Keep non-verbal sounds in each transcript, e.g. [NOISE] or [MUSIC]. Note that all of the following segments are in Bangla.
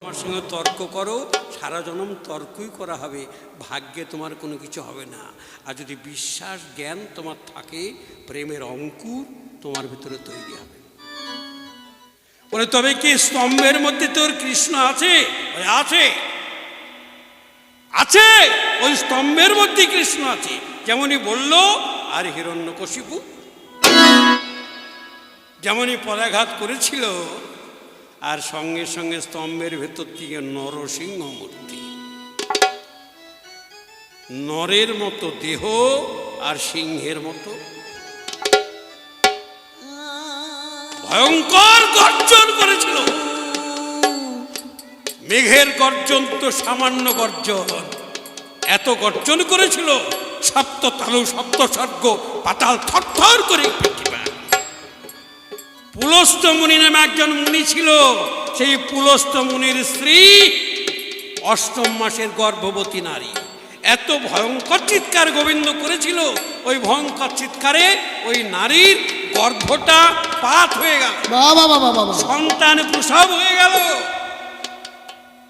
আমার সঙ্গে তর্ক করো, সারা জনম তর্কই করা হবে, ভাগ্যে তোমার কোনো কিছু হবে না। আর যদি বিশ্বাস, জ্ঞান তোমার থাকে, প্রেমের অঙ্কুর তোমার ভিতরে তৈরি হবে। বলে, তবে কি স্তম্ভের মধ্যে তোর কৃষ্ণ আছে? আছে। আছে? ওই স্তম্ভের মধ্যে কৃষ্ণ আছে। যেমনই বলল, আর হিরণ্যকশিপু। যেমনই পদাঘাত করেছিল আর সঙ্গে সঙ্গে স্তম্ভের ভেতর থেকে নরসিংহ মূর্তি। নরের মতো দেহ আর সিংহের মতো। ভয়ঙ্কর গর্জন করেছিল। মেঘের গর্জন তো সামান্য গর্জন। এত গর্জন করেছিল, সপ্ত তালু, সপ্ত স্বর্গ, পাতাল থরথর করে পুলস্ত মুনি নামে একজন মুনি ছিল। সেই পুলস্ত মুনির স্ত্রী অষ্টম মাসের গর্ভবতী নারী। এত ভয়ঙ্কর চিৎকার গোবিন্দ করেছিল। ওই ভয়ঙ্কর চিৎকারে ওই নারীর গর্ভটা পাত হয়ে গেল। সন্তান প্রসব হয়ে গেল।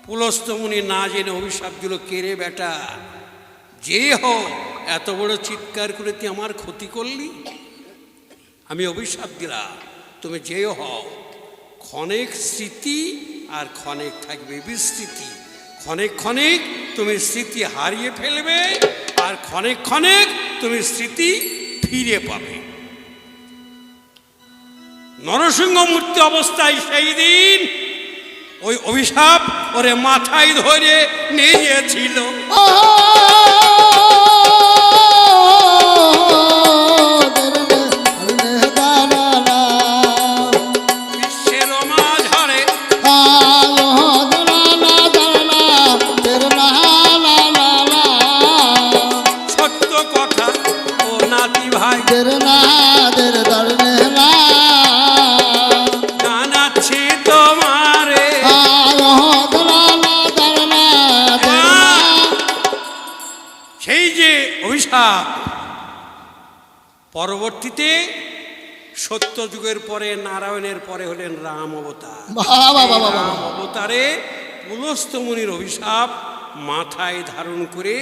পুলস্ত মুনি না জেনে অভিশাপ দিল কেড়ে বেটা? যে হোক এত বড় চিৎকার করে তুই আমার ক্ষতি করলি? আমি অভিশাপ দিলাম। তুমি যেও হও। ক্ষণিক স্মৃতি আর ক্ষণিক থাকবে বিস্মৃতি ক্ষণিক ক্ষণিক তুমি স্মৃতি হারিয়ে ফেলবে আর ক্ষণিক ক্ষণিক তুমি স্মৃতি ফিরে পাবে। নরসিংহ মূর্তি অবস্থায় সেই দিন ওই অভিশাপ ওরে মাথায় ধরে নিয়ে অভিশাপ পরবর্তীতে সত্য যুগের পরে নারায়ণের পরে হলেন রাম অবতার। রাম অবতারে পুলস্ত মুনির অভিশাপ মাথায় ধারণ করে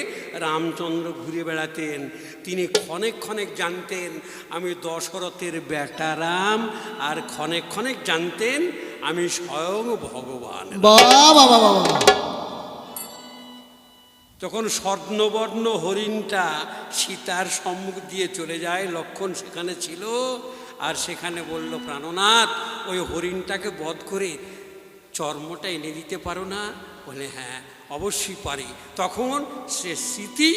রামচন্দ্র ঘুরে বেড়াতেন। তিনি ক্ষণেক ক্ষণেক জানতেন আমি দশরথের বেটা রাম। আর ক্ষণেক ক্ষণেক জানতেন আমি স্বয়ং ভগবান বাবা বাবা তখন স্বর্ণবর্ণ হরিণটা সীতার সম্মুখ দিয়ে চলে যায়, লক্ষণ সেখানে ছিল, আর সেখানে বলল, প্রাণনাথ, ওই হরিণটাকে বধ করে চর্মটা এনে দিতে পারো না? বলে হ্যাঁ অবশ্যই পারি। তখন সে স্মৃতি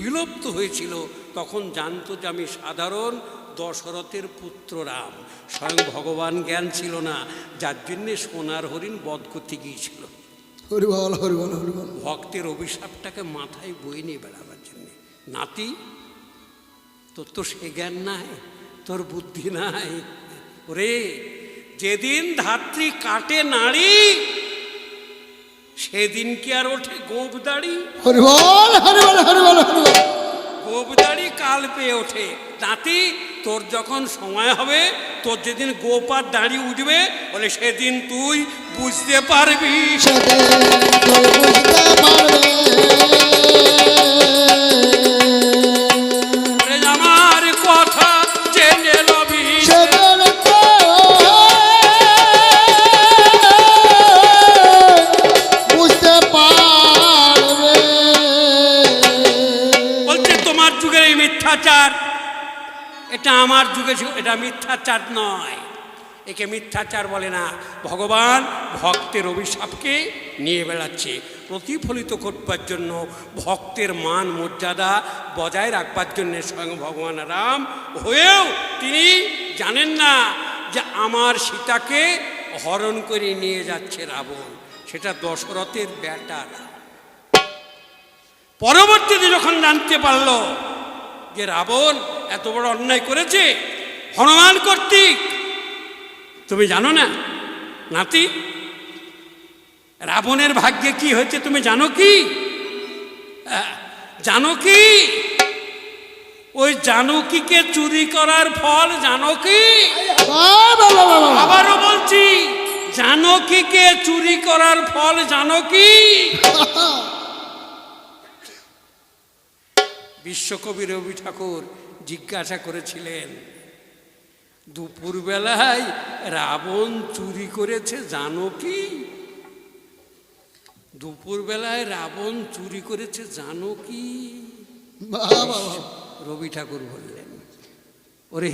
বিলুপ্ত হয়েছিল। তখন জানতো যে আমি সাধারণ দশরথের পুত্র রাম। স্বয়ং ভগবান জ্ঞান ছিল না, যার জন্যে সোনার হরিণ বধ করতে গিয়েছিল। হরি বল হরি বল হরি বল। ভক্তের অভিশাপটাকে মাথায় বই নিয়ে বেড়াবার জন্য। নাতি তোর তো সে জ্ঞান নাই তোর বুদ্ধি নাই। ওরে যেদিন ধাত্রী কাটে নাড়ি সেদিন কি আর ওঠে গোপ দাড়ি? হরি বল হরি বল হরি বল হরি বল। গোপ দাড়ি কাল পেয়ে ওঠে। নাতি তোর যখন সময় হবে তোর যেদিন গোপার দাঁড়িয়ে দাড়ি উঠবে, বলে সেদিন তুই বুঝতে পারবি। সেদিন তুই বুঝতে পারবে। আমার যুগে এটা মিথ্যাচার নয়। একে মিথ্যাচার বলে না। ভগবান ভক্তের অভিশাপকে নিয়ে বেড়াচ্ছে। প্রতিফলিত করবার জন্য, ভক্তের মান মর্যাদা বজায় রাখবার জন্য স্বয়ং ভগবান রাম হয়েও তিনি জানেন না যে আমার সীতাকে হরণ করে নিয়ে যাচ্ছে রাবণ। সেটা দশরথের রাম। পরবর্তীতে যখন জানতে পারল যে রাবণ এত বড় অন্যায় করেছে? হনুমান কর্তৃক। তুমি জানো না? নাতি, রাবণের ভাগ্যে কি হয়েছে তুমি জানো কি? জানো কি? ওই জানকীকে চুরি করার ফল জানো কি? বাবা বাবা বাবা আবারও বলছি, জানকীকে চুরি করার ফল জানকী [LAUGHS] বিশ্বকবি রবি ঠাকুর জিজ্ঞাসা করেছিলেন দুপুরবেলায় রাবণ চুরি করেছে জানো কি? দুপুরবেলায় রাবণ চুরি করেছে জানো কি? রবি ঠাকুর বললেন ওরে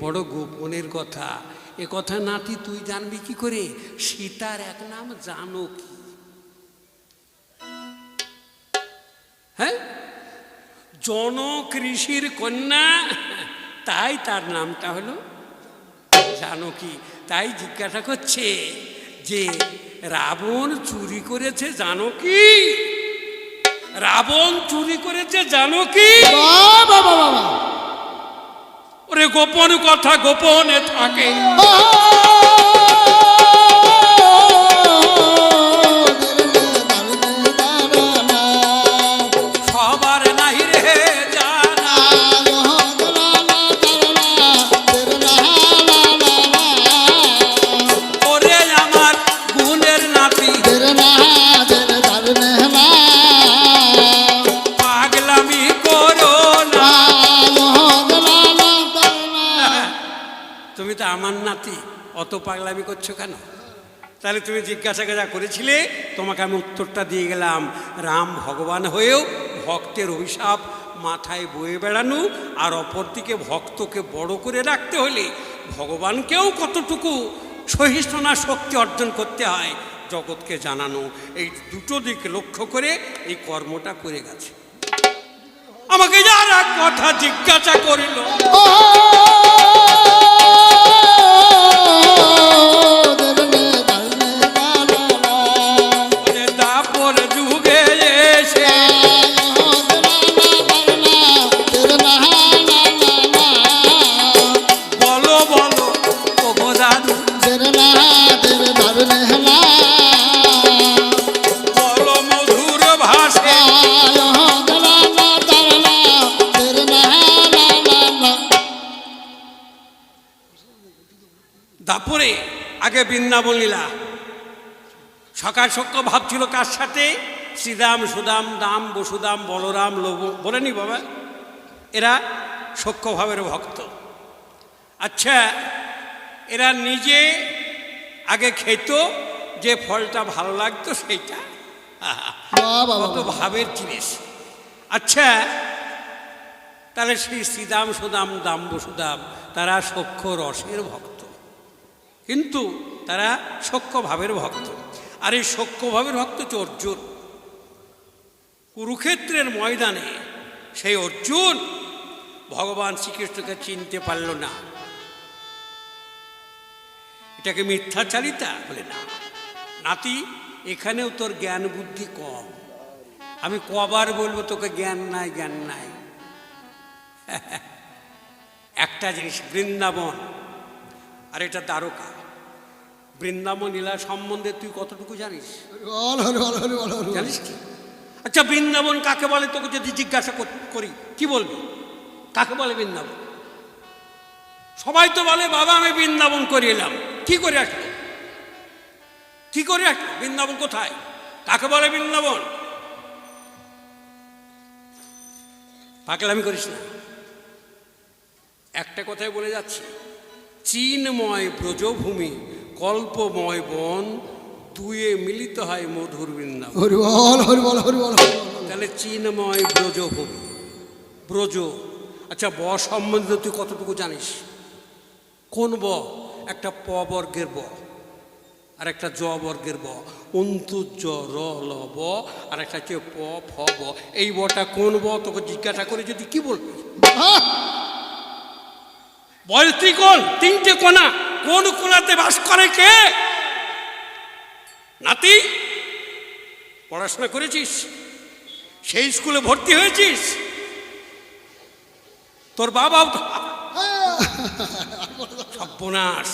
বড় গোপনের কথা। এ কথা নাতি তুই জানবি কি করে? সীতার এক নাম জানো কি? হ্যাঁ? জনক ঋষির কন্যা। তাই তার নামটা হলো জানকী। তাই জিজ্ঞাসা করছে যে রাবণ চুরি করেছে জানো কি রাবণ চুরি করেছে জানো কি বাবা বাবা। ওরে গোপন কথা গোপনে থাকে। অত পাগলামি করছ কেন? তাহলে তুমি জিজ্ঞাসা যা করেছিলে, তোমাকে আমি উত্তরটা দিয়ে গেলাম। রাম ভগবান হয়েও ভক্তের অভিশাপ মাথায় বয়ে বেড়ানো আর অপরদিকে ভক্তকে বড় করে রাখতে হলে ভগবানকেও কতটুকু সহিষ্ণুনা শক্তি অর্জন করতে হয় জগৎকে জানানো। এই দুটো দিক লক্ষ্য করে এই কর্মটা করে গেছে। আমাকে যারা কথা জিজ্ঞাসা করিল আগে বৃন্দাবন লীলা। সকাল সকাল ভাবছিল কার সাথে? শ্রীরাম সুদাম দাম বসুদাম বলরাম লোভ বলেনি বাবা? এরা সখ্যভাবের ভক্ত। আচ্ছা এরা নিজে আগে খেত যে ফলটা ভালো লাগতো সেইটা? কত ভাবের জিনিস। আচ্ছা তাহলে সেই শ্রীদাম সুদাম দাম বসুদাম তারা সক্ষ রসের ভক্ত। কিন্তু তারা সখ্য ভাবের ভক্ত। আর এই সখ্য ভাবের ভক্ত হচ্ছে অর্জুন। কুরুক্ষেত্রের ময়দানে সেই অর্জুন ভগবান শ্রীকৃষ্ণকে চিনতে পারল না। এটাকে মিথ্যাচারিতা বলে না। নাতি, এখানেও তোর জ্ঞান বুদ্ধি কম। আমি কবার বলব তোকে জ্ঞান নাই জ্ঞান নাই। [LAUGHS] একটা জিনিস, বৃন্দাবন। আর এটা দ্বারকা। বৃন্দাবন লীলা সম্বন্ধে তুই কতটুকু জানিস? জানিস কি? আচ্ছা বৃন্দাবন কাকে বলে? তোকে যদি জিজ্ঞাসা কর- কি বলবি? কাকে বলে বৃন্দাবন? সবাই তো বলে বাবা আমি বৃন্দাবন করে এলাম। কি করে আসলো কি করে আসলো বৃন্দাবন কোথায়? কাকে বলে বৃন্দাবন? পাগলামি করিস না। একটা কথাই বলে যাচ্ছি। চীনময় ব্রজভূমি কল্পময় বন দুয়ে মিলিত হয় মধুর বৃন্দাবন। হরিবল হরিবল হরিবল তাহলে চীনময় ব্রজভূমি ব্রজ। আচ্ছা ব সম্বন্ধে তুই কতটুকু জানিস? কোন ব? একটা প বর্গের ব আর একটা জ বর্গের ব। অন্তু জ র ল ব আর একটা হচ্ছে প ফ ব। এই বটা কোন ব? তোকে জিজ্ঞাসা করে যদি কি বলবি? বল ত্রিকোণ তিনটে কোনা। কোন কোনাতে বাস করে কে? নাতি পড়াশোনা করেছিস? সেই স্কুলে ভর্তি হয়েছিস? তোর বাবাও তো সর্বনাশ।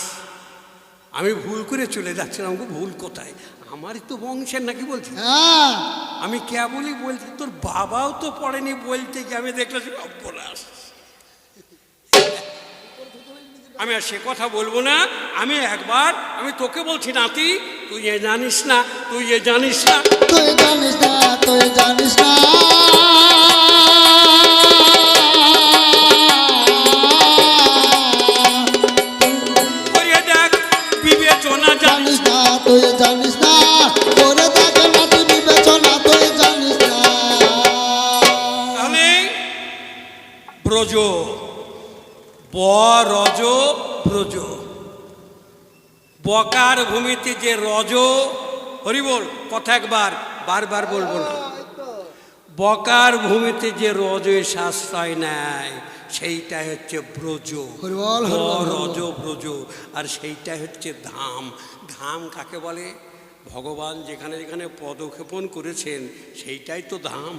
আমি ভুল করে চলে যাচ্ছিলাম ভুল কোথায়? আমারই তো বংশের নাকি বলছি? হ্যাঁ। আমি কেবলই বলছি তোর বাবাও তো পড়েনি বলতে গিয়ে আমি দেখলাম সর্বনাশ। আমি আর সে কথা বলব না। আমি একবার, আমি তোকে বলছি, নাতি, তুই এ জানিস না, তুই এ জানিস না। তুই জানিস না, তুই জানিস না। বকার ভূমিতে যে রজ হরি বল কথা একবার বারবার বলব না। বকার ভূমিতে যে রজের সাশ্রয় নেয় সেইটা হচ্ছে ব্রজ। রজ ব্রজ আর সেইটা হচ্ছে ধাম। ধাম কাকে বলে? ভগবান যেখানে যেখানে পদক্ষেপণ করেছেন সেইটাই তো ধাম।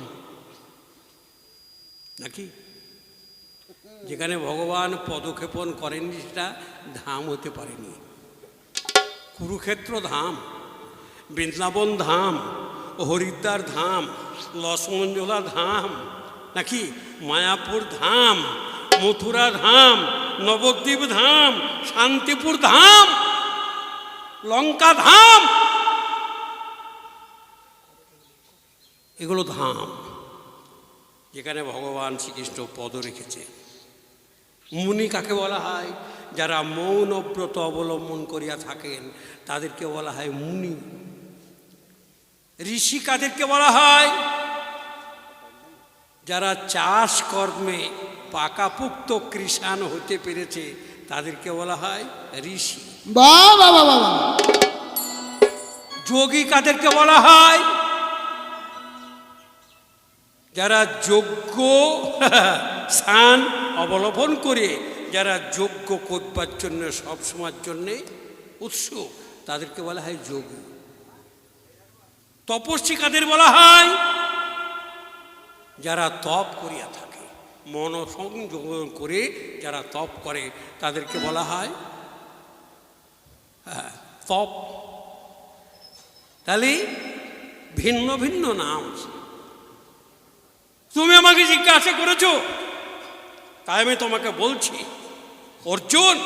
নাকি? যেখানে ভগবান পদক্ষেপণ করেননি সেটা ধাম হতে পারেনি। কুরুক্ষেত্র ধাম, বৃন্দাবন ধাম, হরিদ্বার ধাম, লসমঞ্জলা ধাম, নাকি মায়াপুর ধাম, মথুরা ধাম, নবদ্বীপ ধাম, শান্তিপুর ধাম, লঙ্কা ধাম? এগুলো ধাম যেখানে ভগবান শ্রীকৃষ্ণ পদ রেখেছে। মুনি কাকে বলা হয়? যারা মৌনব্রত অবলম্বন করিয়া থাকেন তাদেরকে বলা হয় মুনি। ঋষি কাদেরকে বলা হয়? যারা চাষ কর্মে পাকাপুক্ত কৃষাণ হতে পেরেছে তাদেরকে বলা হয় ঋষি। যোগী কাদেরকে বলা হয়? যারা যোগ্য [LAUGHS] স্থান অবলম্বন করে যারা যোগ্য করবার জন্য সবসময়ের জন্যে উৎসুক তাদেরকে বলা হয় যোগী। তপস্বী কাদের বলা হয়? যারা তপ করিয়া থাকে মনসংযোগ করে যারা তপ করে তাদেরকে বলা হয় হ্যাঁ, তপ। তাহলে ভিন্ন ভিন্ন নাম তুমি আমাকে জিজ্ঞাসা করেছ তাই আমি তোমাকে বলছি অর্জুন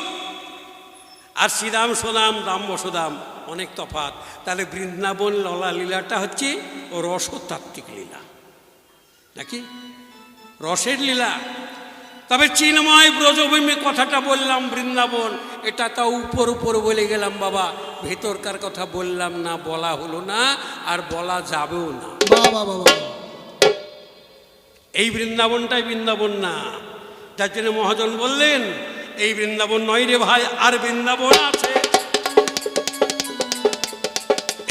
আর শ্রীরাম সুদাম রাম বসুদাম অনেক তফাৎ। তাহলে বৃন্দাবন ললা লীলাটা হচ্ছে ও রসতাত্ত্বিক লীলা। নাকি? রসের লীলা। তবে চিন্ময় ব্রজভূমি কথাটা বললাম বৃন্দাবন। এটা তো উপর উপর বলে গেলাম বাবা। ভেতরকার কথা বললাম না বলা হলো না আর বলা যাবেও না। এই বৃন্দাবনটাই বৃন্দাবন না। যার জন্য মহাজন বললেন এই বৃন্দাবন নয় রে ভাই আর বৃন্দাবন আছে।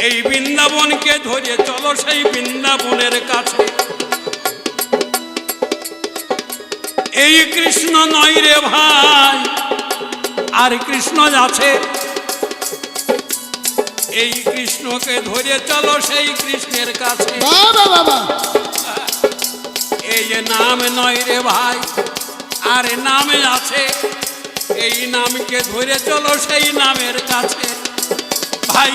এই বৃন্দাবনকে ধরে চলো সেই বৃন্দাবনের কাছে। এই কৃষ্ণ নয় রে ভাই আর কৃষ্ণ আছে। এই কৃষ্ণকে ধরে চলো সেই কৃষ্ণের কাছে। বাবা বাবা এই যে নাম নয় রে ভাই আর নামে আছে। এই নামকে ধরে চলো সেই নামের কাছে। ভাই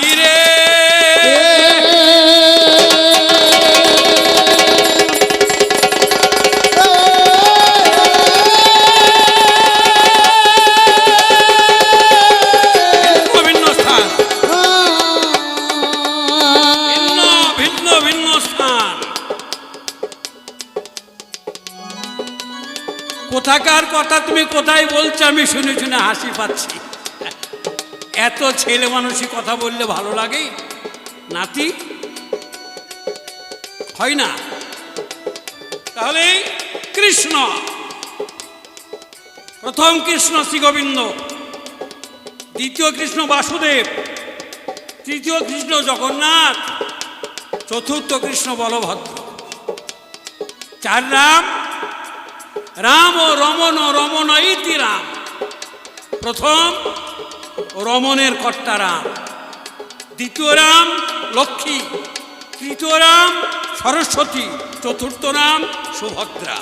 কোথায় বলছো আমি শুনে শুনে হাসি পাচ্ছি। এত ছেলে মানুষই কথা বললে ভালো লাগে? নাতি? হয় না? তাহলে কৃষ্ণ। প্রথম কৃষ্ণ শ্রী গোবিন্দ দ্বিতীয় কৃষ্ণ বাসুদেব। তৃতীয় কৃষ্ণ জগন্নাথ। চতুর্থ কৃষ্ণ বলভদ্র। চার রাম রাম ও রমন ও রমন ইতি রাম। প্রথম রমনের কর্তা রাম। দ্বিতীয় রাম লক্ষ্মী। তৃতীয় রাম সরস্বতী। চতুর্থ রাম সুভদ্রা।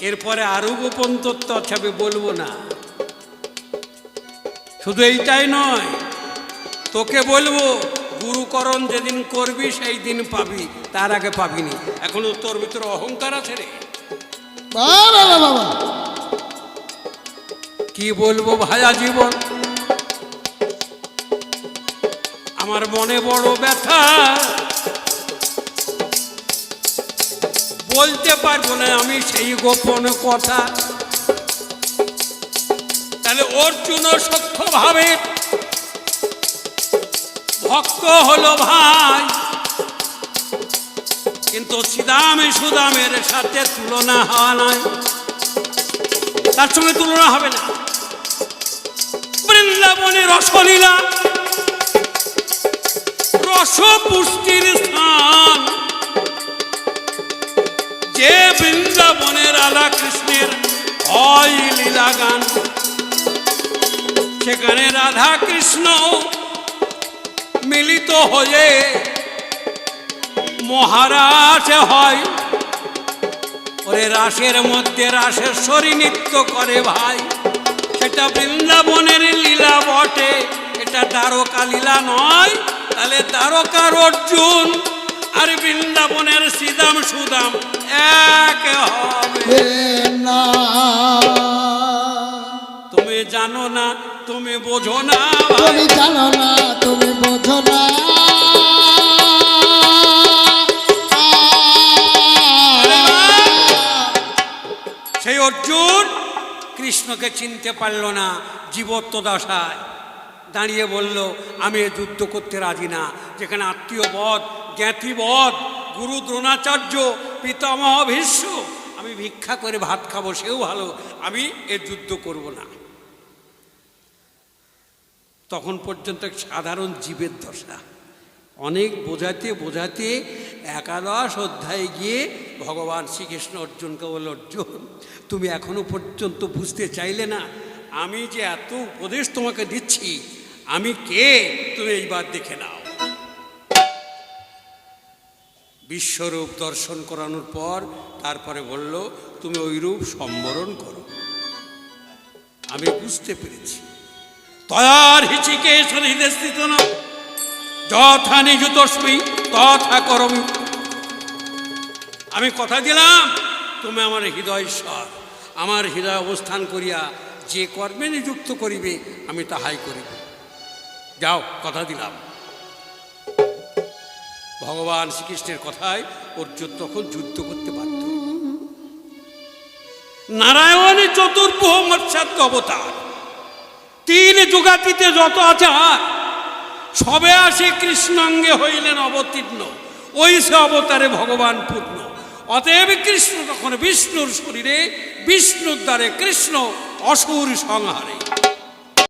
এরপরে আরও গোপন তত্ত্ব আছে বলব না। শুধু এইটাই নয়, তোকে বলব গুরুকরণ যেদিন করবি সেই দিন পাবি। তার আগে পাবিনি। এখনও তোর ভিতরে অহংকার আছে রে। কি বলব ভায়া জীবন? আমার মনে বড় ব্যথা। বলতে পারব না আমি সেই গোপন কথা। তাহলে অর্জুন সত্যভাবে ভক্ত হলো ভাই। কিন্তু সিদামে সুদামের সাথে তুলনা হওয়া নয়। তার সঙ্গে তুলনা হবে না। বৃন্দাবনে রসলীলা রস পুষ্টির স্থান। যে বৃন্দাবনে রাধা কৃষ্ণের হয় লীলা গান সেখানে রাধা কৃষ্ণ মিলিত হয়ে মহারাজ হয়। ওরে রাসের মধ্যে রাসেশ্বরী নৃত্য করে ভাই। সেটা বৃন্দাবনের লীলা বটে। এটা দ্বারকা লীলা নয়, তাহলে দ্বারকার অর্জুন আর বৃন্দাবনের সিদাম সুদাম এক হবে। না জানো না তুমি বোঝো না। তুমি জানো না তুমি বোঝো না। সেই অর্জুন কৃষ্ণকে চিনতে পারল না জীবত্ব দশায়। দাঁড়িয়ে বলল আমি এ যুদ্ধ করতে রাজি না। যেখানে আত্মীয় বধ জ্ঞাতি বধ গুরু দ্রোণাচার্য পিতামহ ভীষ্ম আমি ভিক্ষা করে ভাত খাব সেও ভালো। আমি এ যুদ্ধ করব না। তখন পর্যন্ত সাধারণ জীবের দশা। অনেক বোঝাতে বোঝাতে একাদশ অধ্যায়ে গিয়ে ভগবান শ্রীকৃষ্ণ অর্জুনকে বলল, অর্জুন, তুমি এখনও পর্যন্ত বুঝতে চাইলে না, আমি যে এত উপদেশ তোমাকে দিচ্ছি, আমি কে? তুমি এইবার দেখে নাও। বিশ্বরূপ দর্শন করানোর পর তারপরে বলল, তুমি ওই রূপ সম্বরণ করো। আমি বুঝতে পেরেছি। তয়ার হিচিকেশ হৃদয় স্থিত না। যথা নিযুতস্মি, তথা করমি। আমি কথা দিলাম, তুমি আমার হৃদয় ঈশ্বর আমার হৃদয় অবস্থান করিয়া যে কর্মে নিযুক্ত করিবে, আমি তাহাই করিব। যাও, কথা দিলাম। ভগবান শ্রীকৃষ্ণের কথায় অর্জুন তখন যুদ্ধ করতে বাধ্য। নারায়ণের চতুর্ভুহ মৎস্যাত্ম অবতার তিন যুগাতিতে যত আচার সবে আসে কৃষ্ণাঙ্গে হইলেন অবতীর্ণ। ওই সে অবতারে ভগবান পূর্ণ। অতএব কৃষ্ণ তখন বিষ্ণুর শরীরে, বিষ্ণুর দ্বারে কৃষ্ণ অসুর সংহারে।